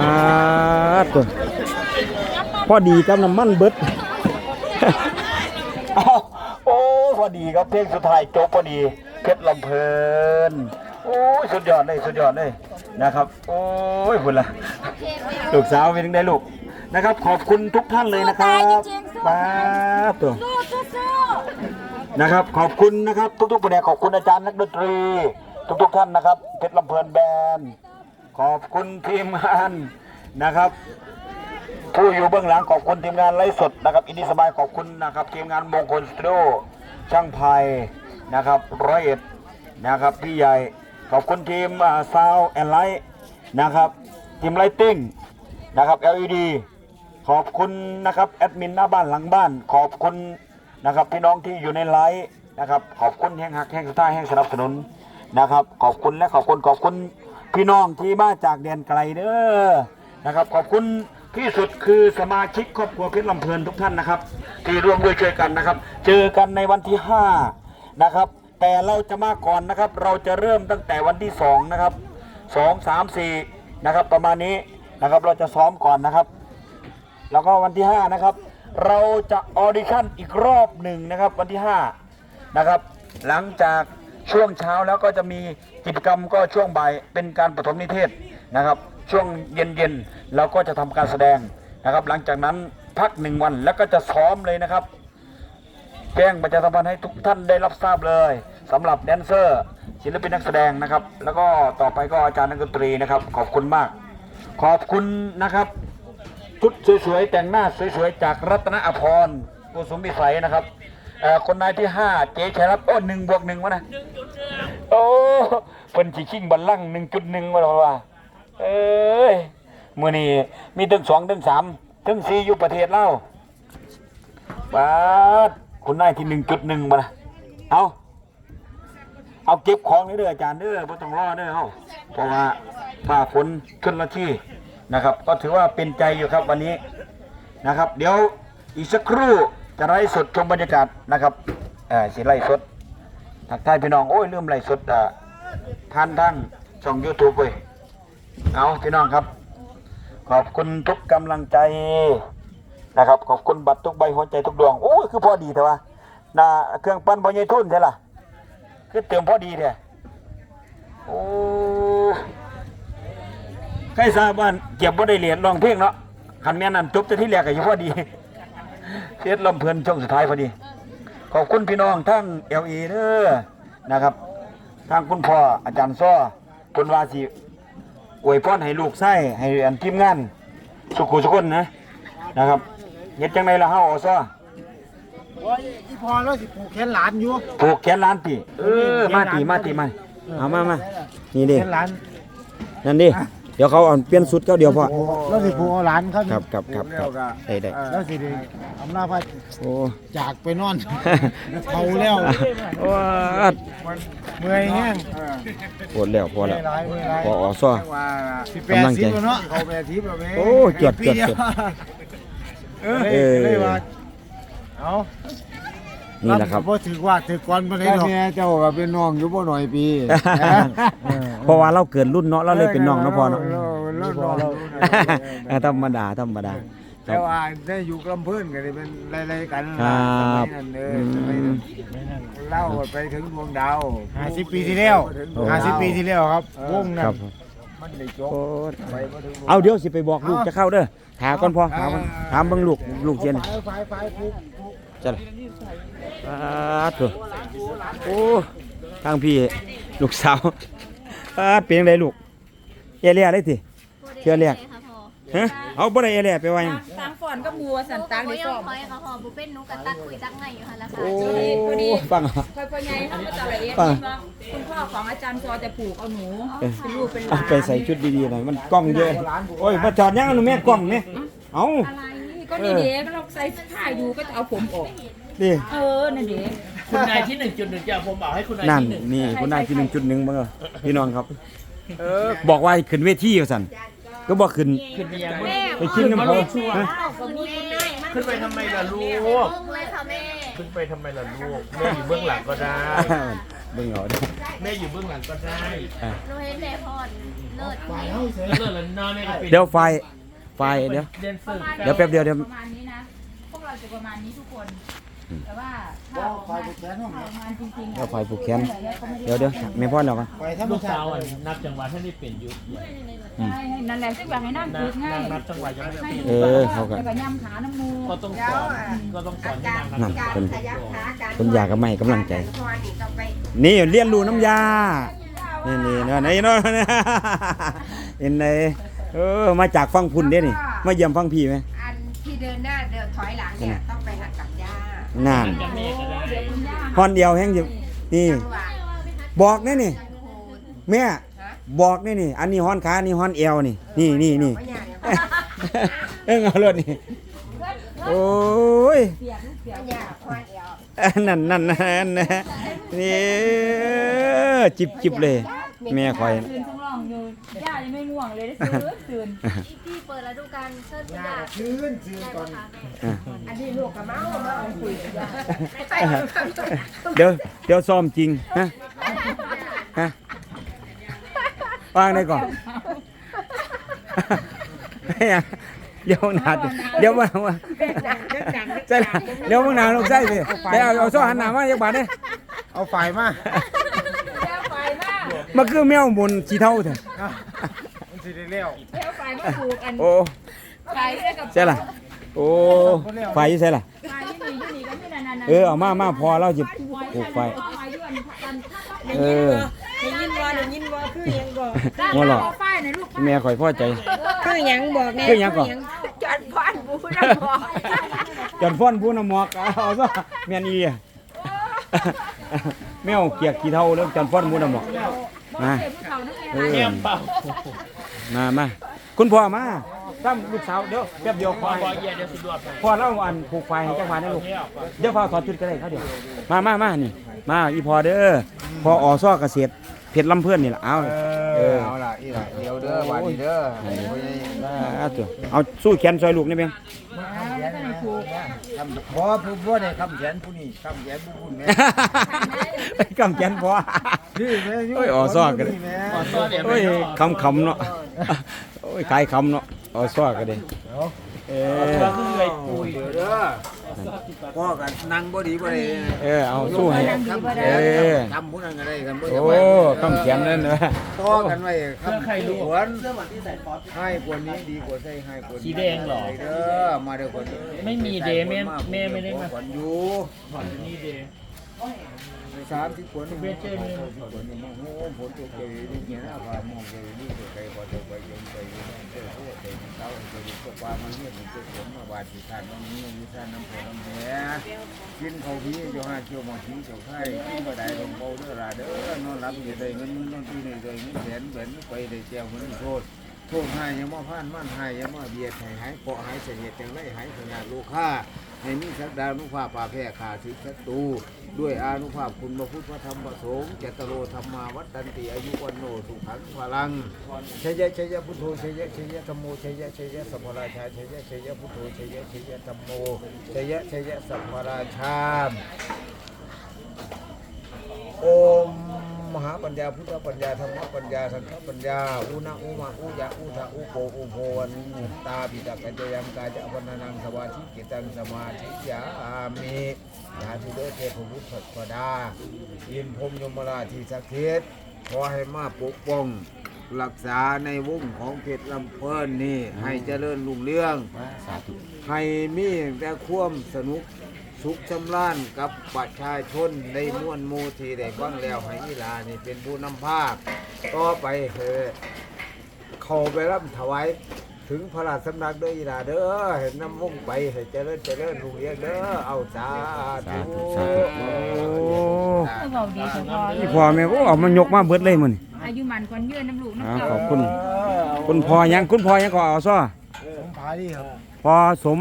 อ่าตัวพอดีกับน้ำมันเบิดอ้าวโอ้ยพอดีครับเพลงสุดท้ายจบพอดีเพชรลำเพลินโอ้ยสุดยอดเลยสุดยอดเลยนะครับ โอ้ยคุณละลูกสาวเป็นยังไงลูกนะครับ ขอบคุณทุกท่านเลยนะครับป้าบตัวสู้สู้สู้นะครับ ขอบคุณนะครับ ทุกๆประเด็นขอบคุณอาจารย์นักดนตรี ทุกๆท่านนะครับเพชรลำเพลินแบนด์ ขอบคุณทีมงานนะครับ ผู้อยู่เบื้องหลังขอบคุณทีมงานไลฟ์สดนะครับอินดี้สบายขอบคุณนะครับทีมงานมงคลสตูดิโอช่างไพนะครับร้อยเอ็ดนะครับพี่ใหญ่ขอบคุณทีมซาวแอนไลท์นะครับทีมไลติ้งนะครับ LED ขอบคุณนะครับแอดมินหน้าบ้านหลังบ้าน ขอบคุณนะครับพี่น้องที่อยู่ในไลฟ์นะครับขอบคุณแห่งหักแห่งสุดท้ายแห่งสนับสนุนนะครับ ขอบคุณและขอบคุณขอบคุณ พี่น้องที่มาจากแดนไกลเด้อนะครับขอบคุณที่สุดคือสมาชิกครอบครัวเพชรลำเพลินทุกท่านนะครับ ที่ร่วมด้วยช่วยกันนะครับ เจอกันในวันที่5นะครับ แต่เราจะมาก่อนนะครับ เราจะเริ่มตั้งแต่วันที่2นะครับ2 3 4นะครับ ประมาณนี้นะครับเราจะซ้อมก่อนนะครับ แล้วก็วันที่ 5 นะครับ เราจะออดิชั่นอีกรอบหนึ่งนะครับ วันที่5นะครับ หลังจาก ช่วงเช้าแล้วก็จะมีกิจกรรมก็ช่วงบ่ายเป็นการปฐมนิเทศนะครับ ช่วงเย็นๆเราก็จะทำการแสดงนะครับ หลังจากนั้นพักหนึ่งวันแล้วก็จะซ้อมเลยนะครับ แจ้งประชาสัมพันธ์ให้ทุกท่านได้รับทราบเลยสำหรับแดนเซอร์ ศิลปินนักแสดงนะครับ แล้วก็ต่อไปก็อาจารย์นักดนตรีนะครับ ขอบคุณมาก ขอบคุณนะครับชุดสวยๆแต่งหน้าสวยๆจากรัตนอภรณ์กุสุมพิสัยนะครับคนนายที่ห้าเจ๊ชัยรัตน์โอ้หนึ่งบวกหนึ่งวะนะ โอ้เป็นชิชิงบัลลังหนึ่งจุดหนึ่งวะว่า เอ้ยมือนี้มีถึงสองถึงสามถึงสี่อยู่ประเทศเล่าบาดคุณนายที่หนึ่งจุดหนึ่งมานะเอาเอาเก็บของนี่เด้ออาจารย์เด้อไม่ต้องรอเด้อเฮาเพราะว่าฝ่าฝนขึ้นละที่นะครับ ก็ถือว่าเป็นใจอยู่ครับวันนี้นะครับ เดี๋ยวอีกสักครู่จะไล่สดชมบรรยากาศนะครับเออสิไล่สด ทักทายพี่น้องโอ้ยลืมไล่สดอ่าผ่านทางช่องยูทูบเว้ยเอาพี่น้องครับ ขอบคุณทุกกำลังใจนะครับ ขอบคุณบัตรทุกใบหัวใจทุกดวงโอ้ยคือพอดีแต่ว่าน่าเครื่องปั้นบอลยทุ่นใช่ล่ะคือเติมพอดีแท้โอ้ใครทราบว่าเก็บบ่ได้เหรียญร้องเพลงเนาะคันแม่นั่นจบแต่ที่แรกก็ยังพอดีเสียดลำเพลินช่วงสุดท้ายพอดี ขอบคุณพี่น้องทั้งเอลเอเด้อนะครับทางคุณพ่ออาจารย์ซ้อคุณวาสีอวยพรให้ลูกไส้ให้อันทีมงานสุขุสุคนนะนะครับเฮ็ดจังไดล่ะเฮาอซอโอ้ยอีพอแล้วสิผูกแขนหลานอยู่ผูกแขนหล้านติเออมาติมาติมาเอามามานี่ดิแขนหลานนั่นดิ เดี๋ยวเขาเอาเปลี่ยนสุดเขาเดียวพอแล้วสิผูกเอาหลานเขาครับครับครับครับได้ได้แล้วสิได้อำนาจพระโอ้จากไปนอนเขาแล้วโอ้เมื่อยแห้งปวดแล้วพอแล้วเมื่อยหลายเมื่อยหลายพออซอสิแปดสิบแล้วเนาะเขาแปดสิบแล้วแม่โอ้จวดจวดจวดเออเออเลยว่าเอา นี่แหละครับบ่ถือว่าถือก่อนบ่ได้แต่ดอก แม่เจ้าก็เป็นน้องอยู่บ่หน่อยปีเพราะว่าเราเกิดรุ่นเนาะเราเลยเป็นน้องเนาะพอเนาะเราเราน้องเออธรรมดาธรรมดาคแต่รับ ว่าได้อยู่ลำเพิ่นก็ได้เป็นไล่ๆกันครับสมัยนั้นเด้อือสมัยมนั้นเล่าไปถึงดวงดาวห้าสิบปีที่แล้ว โอ้ ห้าสิบปีที่แล้วครับ วงนั้ครันบมันได้จบโอ้ไปบ่ถึงเอาเดี๋ยวสิไปบอกลูกจะเข้าเด้อถามก่อนพอถามก่อนถามเบิ่งลูกลูกเสียน ไฟไฟไฟผูกจ้ะล่ะ อ่าตัวโอ้ทางพี่ลูกสาวอ่าเป็นจังไดลูกเอเลียเลยติเชื่อเรียกฮะเอาบ่ได้เอเลียไปไว้หยังตังฝอนก็มัวสันตังโอ้ได้ยสอบคอยค่ะพอบุเป็นหนูกับตักคุยจักไงอยู่ค่ะราคาโอ้ฟังอะคอยพ่อใหญ่เขาก็จะละเอียดป่ะว่าคุณพ่อของอาจารย์ซอจะผูกเอาหนูเป็นลูกเป็นหเอาลานไปใส่ชุดดีๆหน่อยมันกล้องเยอะโอ้ยมาจอดยังอันนแม่กล้องนี่เอาอะไรนี่ก็นี่เด็กเราใส่ผ้าอยู่ก็จะเอาผมออก ดิเออ นั่นเด็กคุณนายที่หนึ่งจุดหนึ่งจะผมบอกให้คุณนายนั่นที่หนึ่งนี่คุณนายที่1.1เบิ่งเอาพี่น้องครับบอกว่าให้ขึ้นเวทีว่าซั่นก็บ่ขึ้น ขึ้นไปยังแม่ไปกินน้ำเขาฮะก็มีแม่มันขึ้นไปทำไมล่ะลูกเบิ้งเลยค่ะแม่ขึ้นไปทำไมล่ะลูกแม่อยู่เบื้องหลังก็ได้เบิ่งเอาเด้อแม่อยู่เบื้องหลังก็ได้อะหนูเห็นแม่พรเลิศเลิศแล้วนอนแม่ก็เป็นเดี๋ยวไฟไฟเดี๋ยวเดนเซอร์เดี๋ยวแป๊บเดียวเดี๋ยวประมาณนี้นะพวกเราจะประมาณนี้ทุกคน แต่ว่าถ้าออกมาถ้าออกมาจริงๆเดี๋ยวไฟผูกแขน เดี๋ยวเดี๋ยวแม่พ่อแล้วกัน ไปธรรมลูกชาสาวติอะนับจังหวะท่านได้เปลี่ยนยุคใช่นั่นแหละซึ่งอยากให้นั่งนัฝึบกง่ายนับจังหวะยังไม่เปลี่ยนเออเขาก็แล้วก็ย่ำขาน้ำมูก็ต้องสอนก็ต้องสอนให้นางนั่นนับเพิ่นเพิ่นอยากกับไม่กำลังใจนี่เรียนรู้น้ำยา นี่นี่เนาะนี่เนาะเห็นไหนเออมาจากฟังพุ่นเด้นี่ มาเยี่ยมฟังพี่ไหมอันที่เดินหน้าเดินถอยหลังเนี่ยต้องไปหัดกับย่า นานกับแม่ก็ได้ฮอนเดียวแห้งอยู่นี่ บอกแน่นี่ แม่บอกแน่นี่ อันนี้ฮอนขาอันนี้ฮอนเอวนี่ นี่นี่นี่ว่าอย่างเอ้งเอารถนี่โอ้ยนั่นนั่นนั่นนี่จิบจิบเลย แม่คอยตื่นทั้งร้องอยู่ย่ายังไม่ง่วงเลยได้ตื่นตื่น ดฤดูกาลเชิญคุณย่าชื่นชื่นได้ก่อนปะคะแม่อันนี้ลูกกับเมาเมาคุยกันย่าเดี๋ยวเดี๋ยวซ้อมจริงฮะฮะวางได้ก่อนเดี๋ยวหนาเดี๋ยวมาว่าใช่เดี๋ยวมึงหนาลูกใช่สิไปเอาเอาซ้อหันหน้ามาจักบาทเด้เอาไฟมาแก้วไฟมากมันคือแมวบนสีเท่าเถอะมันสิได้เลี้ยวแก้วไฟ มาผูกอันโอ้ไฟเรียกกับใช่ล่ะ โอ้ไฟอยู่ใช่ล่ะไฟที่นี่ที่นี่ก็ที่นั่นนั่นเออเอามามาพอเราจะปลูกไฟ เออได้ยินว่าได้ยินว่าคือหยังบอกว่าหรอไฟในลูกแม่ข่อยพอใจ คือหยังบอกแน่คือหยังก่อน จอดพอนบูนะบอกจนฟ้อนผู้นำหมอกเอาซะเมียนอีอะแมวเกียกขี้เท่าแล้วจนฟ้อนผู้นำหมอกมาเออแก้มเปล่ามามา คุณพ่อมาตั้มลูกสาวเดี๋ยวแป๊บเดียวพพ่ออพอเย็นเดี๋ยวสิดวดพ่อเล่าอันผูกไฟให้เจ้าฟ้านะลูกเดี๋ยวพ่อถอดชุดก็ได้เขาเดี๋ยวมามามานี่ มาอีพอเด้อพออซ้อเกษตรเพชรลำเพื่อนนี่ล่ะเอาเอเอออเอาล่ะอีหล่ะเดี๋ยวเด้อวันนี้เด้อให้พ่อใหญ่เอาตัวเอาสู้แขนซอยลูกนี่เพียงคำพอผู้บ่ได้คำแขนผู้นี้คำแขนผู้คุณแม่กำแขนพอนี่แม่โอ้ยอซ้อกันนี่แม่ขอซ้อนเดี๋ยวโอ้ยคำคำๆเนาะโอ้ยขายคำเนาะอซ้อกันเลยเออก็คือเลยปุยเดี๋ยวเด้อพ่อกันนั่งบ่ดีบ่ได้เออเอาสู้ให้คำแขเอนอคำผู้นั้นก็ได้กันบ่โอ้ได้ไว้คำแขนนั่นเนอะต่อกันไว้คำควรให้กว่านี้ดีกว่าใส่ให้กว่านี้สีแดงเหรอเด้อมาเด้อคนไม่มีเดย์แม่แม่ไม่ได้มาขวัญอยู่นี่เดย์ สามสิบคนเวเจอร์มีคนนี่มองโอ้ผลตัวเกใจนี่เนี่ยนะว่ามองไปนี่ตัวใครพอจะไปยังไปยงเจ้าโคตรเป็นเต้าจะอยู่กับความันเนี่ยมันจะผลมาบาดที่ทานน้ำนี้มีทานน้ำผลน้ำแหกินเขาพี่จะห้าเกี่ยวมาทิ้งเจ้าไข่กินมาได้ลงเบาเด้อละเด้อนอนหลับอยู่ได้เงินนอนที่นี่ได้เงินแสนแสนไปได้แจวมันโทษ โทษห้ยังมาพ่านม่นห้ยังมาเบียดให้หายเกาะหายเสียเหตุจังไรหายขนาลูกค้าให้มีสักดานุภาพป่าแพร่ขาถึงศัตรูด้วยอานุภาพคุณพระพุทธพระธรรมพระสงฆ์เจตโรธรรมาวัตตันติอายุวันโนสุขังพลังชัยยะชัยยะพุทโธชัยยะชัยยะธรรมโมชัยยะชัยยะสัมมาราชาชัยยะชัยยะพุทโธชัยยะชัยยะธรรมโมชัยยะชัยยะสัมมาราชาโอม มหาปัญญาพุทธปัญญาธรรมปัญญาสังฆปัญญาอุณาอุมาอุยะอุทะอุโปอุโพวันตาปิตะกัจจยังกาจะวันนังสวาธิกิตังสมาธิยามิยาทุเดชเทพบุตรพดาอินพรหมยมราชที่สักดิ์สิทธิ์ขอให้มาปกป้องรักษาในวงของเพชรลำเพลินนี่ให้เจริญรุ่งเรืองสาธุให้มีแต่ความสนุก สุขชำล้านกับประชาชนในม่วนหมูที่ได้บ้างแล้วให้อีหลานี่เป็นผู้นำภาคต่อไปเถอะเข้าไปรับถวายถึงพระราชสำนักเด้ออีหลาเด้อเห็นน้ำมุ่งไปให้เจริญเจริญรุ่งเรืองเด้อเอาสาธุสาธุโอ้เบาดีเฉพาะพี่พ่อแม่โอ้เอามายกมาเบิดเลยมื้อนี่อายุมันคนยืนน้ำลูกอ่าน้ำขเจ้าอบคุณ คุณพ่อยังคุณพ่อยังก็เอาซ้อผมพาดีครับพ่อสม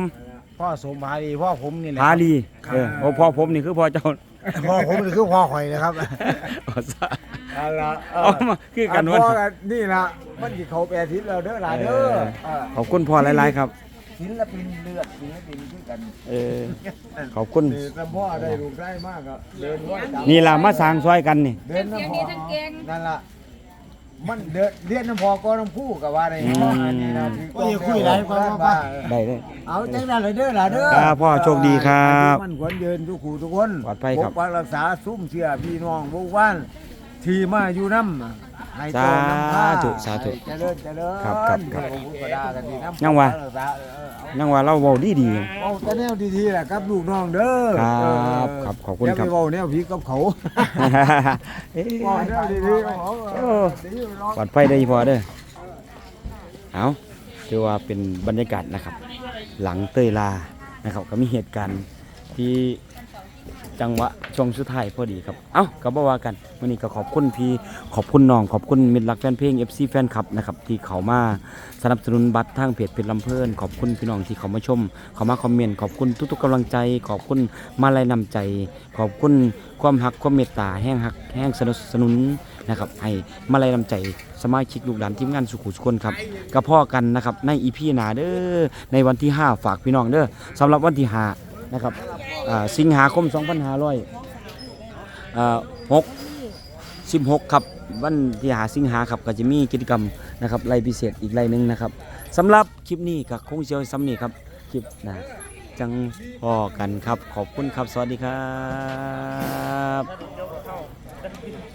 พ่อสมพาดีพ่อผมนี่แหละ พาลีเออโอ้พ่อผมนี่คือพ่อเจ้าพ่อผมนี่คือพ่อข่อยนะครับเอาซะเอาละเอามาคือกันพ่วะอกันนี่ละมันสิเขาแปรทิศเราเด้อหลาเด้อเออขอบคุณพ่อหลายๆครับ ศิลปินเลือดศิลปินคือกันเออขอบคุณ นี่แต่พ่อได้ลูกได้มากก็เดินร้อยจับนี่ล่ะมาสร้างซอยกันนี่เดินน้ำพอนั่นล่ะ มันเดินเรียนน้ำพอก็น้ำคู่กับว่าอะไรเนาะอันนี้นะที่ก็คุยไรก็ว่าได้เลย เอาจังนั้นเลยเด้อล่ะเด้อครับพ่อโชคดีครับมันควรยืนทุกคู่ทุกคนปลอดภัยครับ ปกปักรักษา ซุ้มเชื่อพี่น้องบุกบ้าน ที่มาอยู่น้ำให้โตน้ำผ้าสาธุสาธุให้เจริญเจริญครับครับครับให้พะพุทธดากันดีน้ำยังวะปกปักรักษาเออเอายังว่าเราเว้าดีดี เอาแต่แนวดีๆแหละครับลูกน้องเด้อครับเครับขอบคุณย่าครับไปเว้าแนวผีกับเขาเอ้ย เว้าแนวดีๆกับเขาเออปลอดภัยได้พอเด้อเอาถือว่าเป็นบรรยากาศนะครับ หลังเตยลานะครับ ก็มีเหตุการณ์ที่ จังหวะช่วงสุดท้ายพอดีครับ เอ้าก็บ่ว่ากันวันนี้ก็ขอบคุณพี่ขอบคุณน้องขอบคุณมิตรรักแฟนเพลง FC แฟนคลับนะครับที่เขามาสนับสนุนบัตรทางเพจเพจลำเพลินขอบคุณพี่น้องที่เขามาชม เขามาคอมเมนต์ขอบคุณทุกๆกำลังใจ ขอบคุณมาลัยนำใจ ขอบคุณความหักความเมตตาแห้งหักแห้งสนับสนุนนะครับให้มาลัยนำใจสมาชิกลูกหลานทีมงานสุขุสุคนครับก็พ่อกันนะครับในอีพีหนาเด้อในวันที่ 5 ฝากพี่น้องเด้อสำหรับวันที่5 นะครับสิงหาคม 2500อ่า6 16 ครับวันที่หาสิงหาครับก็จะมีกิจกรรมนะครับไล่พิเศษอีกไล่หนึ่งนะครับสำหรับคลิปนี้ก็คงเชียวซ้ำนี่ครับคลิปนะจังพอกันครับ ขอบคุณครับ สวัสดีครับ